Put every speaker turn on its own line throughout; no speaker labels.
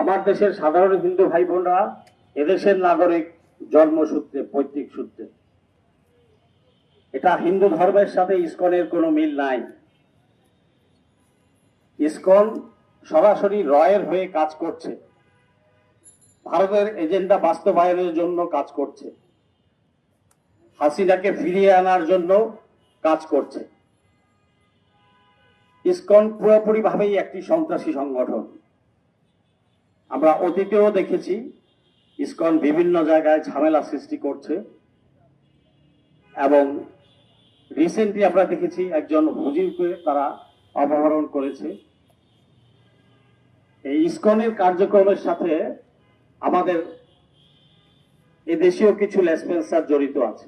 আমার দেশের সাধারণ হিন্দু ভাই বোনরা এদেশের নাগরিক জন্মসূত্রে, পৈতৃক সূত্রে। এটা হিন্দু ধর্মের সাথে ইসকনের কোনো মিল নাই। ইসকন সরাসরি রয়ের হয়ে কাজ করছে। ভারতের এজেন্ডা বাস্তবায়নের জন্য কাজ করছে। হাসিনাকে ফিরিয়ে আনার জন্য কাজ করছে। ইস্কন পুরোপুরি ভাবেই একটি সন্ত্রাসী সংগঠন। আমরা অতীতেও দেখেছি ইসকন বিভিন্ন জায়গায় ঝামেলা সৃষ্টি করছে এবং রিসেন্টলি আমরা দেখেছি একজন হুজিরকে তারা অপহরণ করেছে। এই ইসকনের কার্যক্রমের সাথে আমাদের এদেশীয় কিছু লেসপেন্সার জড়িত আছে।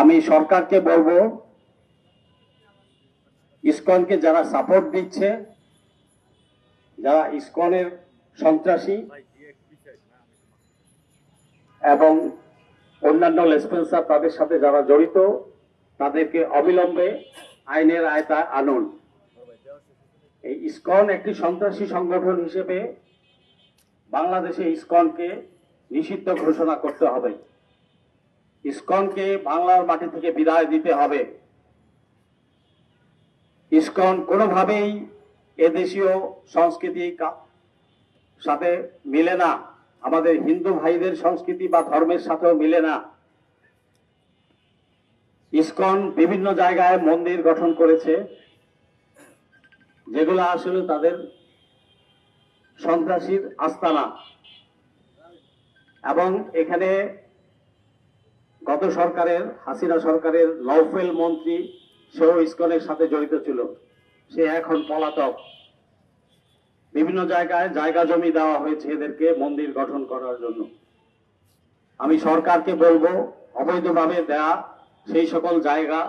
আমি সরকারকে বলব, ইসকনকে যারা সাপোর্ট দিচ্ছে যারা ইসকনের সন্ত্রাসী এবং অন্যান্য লেসপেন্সার তাদের সাথে যারা জড়িত, তাদেরকে অবিলম্বে আইনের আয়তা আনুন। এই ইসকন একটি সন্ত্রাসী সংগঠন হিসেবে বাংলাদেশে ইসকনকে নিষিদ্ধ ঘোষণা করতে হবে। ইসকনকে বাংলার মাটি থেকে বিদায় দিতে হবে। ইসকন কোনোভাবেই এদেশীয় সংস্কৃতি সাথে মিলে না। আমাদের হিন্দু ভাইদের সংস্কৃতি বা ধর্মের সাথেও মিলে না। ইসকন বিভিন্ন জায়গায় মন্দির গঠন করেছে, যেগুলো আসলে তাদের সন্ত্রাসীর আস্তানা। এবং এখানে গত সরকারের, হাসিনা সরকারের নৌফেল মন্ত্রী সেও ইসকনের সাথে জড়িত ছিল। সে এখন পলাতক। বিভিন্ন জায়গায় জায়গা জমি দেওয়া হয়েছে এদেরকে মন্দির গঠন করার জন্য। আমি সরকারকে বলব, অবৈধভাবে দেয়া সেই সকল জায়গা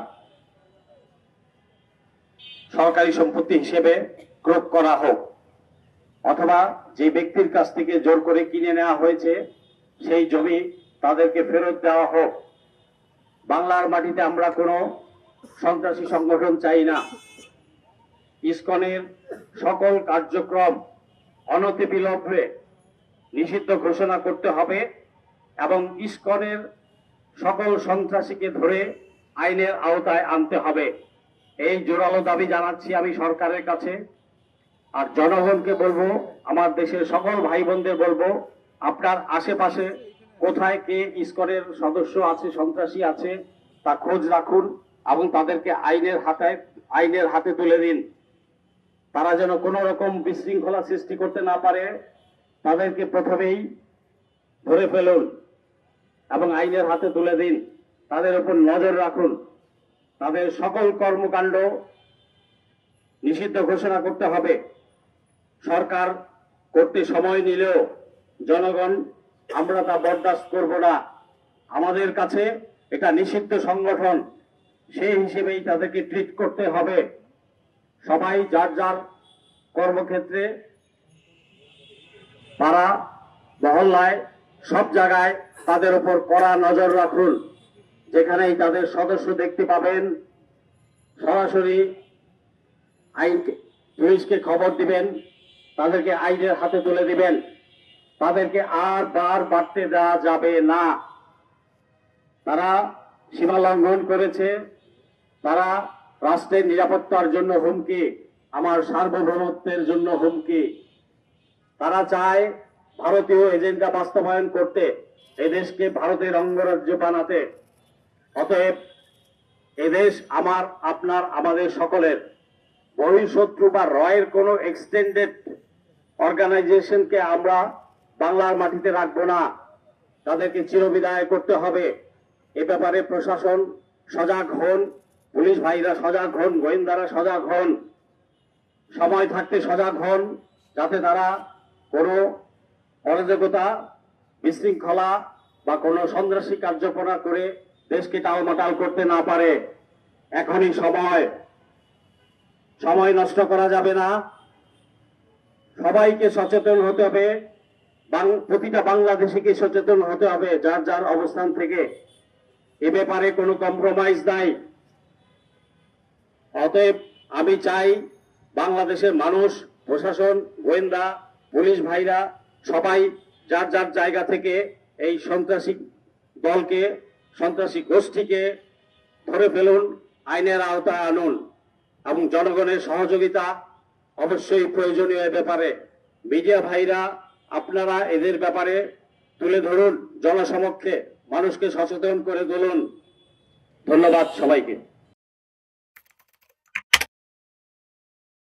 সরকারি সম্পত্তি হিসেবে ক্রোক করা হোক, অথবা যে ব্যক্তির কাছ থেকে জোর করে কিনে নেওয়া হয়েছে, সেই জমি তাদেরকে ফেরত দেওয়া হোক। বাংলার মাটিতে আমরা কোনো সন্ত্রাসী সংগঠন চাই না। ইসকনের সকল কার্যক্রম অনতিবিলম্বে নিষিদ্ধ ঘোষণা করতে হবে এবং ইসকনের সকল সন্ত্রাসীকে ধরে আইনের আওতায় আনতে হবে। এই জোরালো দাবি জানাচ্ছি আমি সরকারের কাছে। আর জনগণকে বলব, আমার দেশের সকল ভাই বোনদের বলব, আপনার আশেপাশে কোথায় কে ইসকনের সদস্য আছে, সন্ত্রাসী আছে, তা খোঁজ রাখুন এবং তাদেরকে আইনের হাতে আইনের হাতে তুলে দিন। তারা যেন কোনো রকম বিশৃঙ্খলা সৃষ্টি করতে না পারে, তাদেরকে প্রথমেই ধরে ফেলুন এবং আইনের হাতে তুলে দিন। তাদের উপর নজর রাখুন। তাদের সকল কর্মকাণ্ড নিষিদ্ধ ঘোষণা করতে হবে। সরকার করতে সময় নিলেও জনগণ, আমরা তা বরদাস্ত করব না। আমাদের কাছে এটা নিষিদ্ধ সংগঠন, সেই হিসেবেই তাদেরকে ট্রিট করতে হবে। সবাই যার যার কর্মক্ষেত্রে পাড়া মহল্লায় সব জায়গায় তাদের উপর কড়া নজর রাখুন। যেখানেই তাদের সদস্য দেখতে পাবেন, সরাসরি আইন পুলিশকে খবর দিবেন, তাদেরকে আইনের হাতে তুলে দিবেন। তাদেরকে আর বার বাড়তে দেওয়া যাবে না। তারা সীমা লঙ্ঘন করেছে, তারা রাষ্ট্রের নিরাপত্তার জন্য হুমকি, আমার সার্বভৌমত্বের জন্য হুমকি। তারা চায় ভারতীয় এজেন্ডা বাস্তবায়ন করতে এদেশকে ভারতের অঙ্গরাজ্য বানাতে। অতএব এদেশ আমার, আপনার, আমাদের সকলের। বহিঃশত্রু বা রয়ের কোনো এক্সটেন্ডেড অর্গানাইজেশনকে আমরা বাংলার মাটিতে রাখব না। তাদেরকে চিরবিদায় করতে হবে। এ ব্যাপারে প্রশাসন সজাগ হন। পুলিশ ভাইরা সজাগ হন, গোয়েন্দারা সজাগ হন। সময় থাকতে সজাগ হন, যাতে তারা কোনো অরাজকতা, বিশৃঙ্খলা বা কোনো সন্ত্রাসী কার্যকলাপ করে দেশকে টালমাটাল করতে না পারে। এখনই সময়। সময় নষ্ট করা যাবে না। সবাইকে সচেতন হতে হবে। প্রতিটা বাংলাদেশিকে সচেতন হতে হবে, যার যার অবস্থান থেকে। এ ব্যাপারে কোনো কম্প্রোমাইজ নাই। অতএব আমি চাই বাংলাদেশের মানুষ, প্রশাসন, গোয়েন্দা, পুলিশ ভাইরা, সবাই যার যার জায়গা থেকে এই সন্ত্রাসী দলকে, সন্ত্রাসী গোষ্ঠীকে ধরে ফেলুন, আইনের আওতায় আনুন এবং জনগণের সহযোগিতা অবশ্যই প্রয়োজনীয় ব্যাপারে। মিডিয়া ভাইরা, আপনারা এদের ব্যাপারে তুলে ধরুন, জনসমক্ষে মানুষকে সচেতন করে তুলুন। ধন্যবাদ সবাইকে।